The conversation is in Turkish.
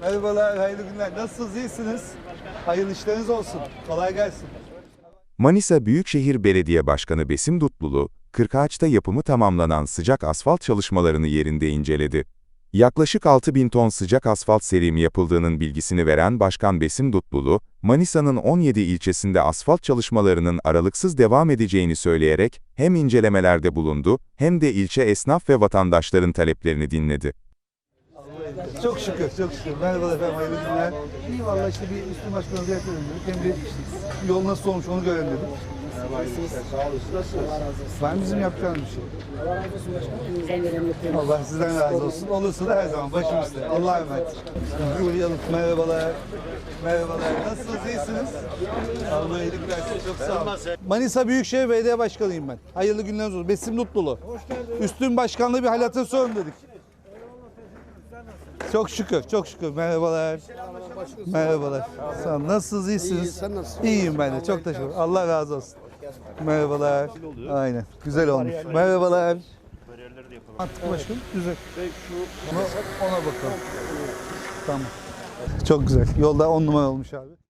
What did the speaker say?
Merhabalar, hayırlı günler. Nasılsınız, iyisiniz? Hayırlı işleriniz olsun. Kolay gelsin. Manisa Büyükşehir Belediye Başkanı Besim Dutlulu, Kırkağaç'ta yapımı tamamlanan sıcak asfalt çalışmalarını yerinde inceledi. Yaklaşık 6 bin ton sıcak asfalt serimi yapıldığının bilgisini veren Başkan Besim Dutlulu, Manisa'nın 17 ilçesinde asfalt çalışmalarının aralıksız devam edeceğini söyleyerek, hem incelemelerde bulundu, hem de ilçe esnaf ve vatandaşların taleplerini dinledi. Çok şükür, çok şükür. Merhabalar efendim, hayırlı günler. İyi valla işte bir üstün başkanı ziyaret edelim. Hem işte yol nasıl olmuş onu görelim dedik. Ben bizim yapacağımız bir şey. Allah sizden razı olsun. Olursa da her zaman başımızda. Allah'a emanet. Uğrayalım. Merhabalar. Merhabalar. Nasılsınız? iyisiniz? Allah iyilik versin. Çok sağ olun. Manisa Büyükşehir Belediye Başkanıyım ben. Hayırlı günleriniz olsun. Besim Mutlulu. Üstün başkanlığı bir hal hatır sorun dedik. Çok şükür, çok şükür. Merhabalar. Merhabalar. Sağ olun. Nasılsınız? iyisiniz? sen nasılsın? İyiyim ben de. Çok teşekkür ederim. Allah razı olsun. Merhabalar. Aynen. Güzel olmuş. Merhabalar. Attık başkanım. Güzel. Ona, ona bakalım. Tamam. Çok güzel. Yolda on numara olmuş abi.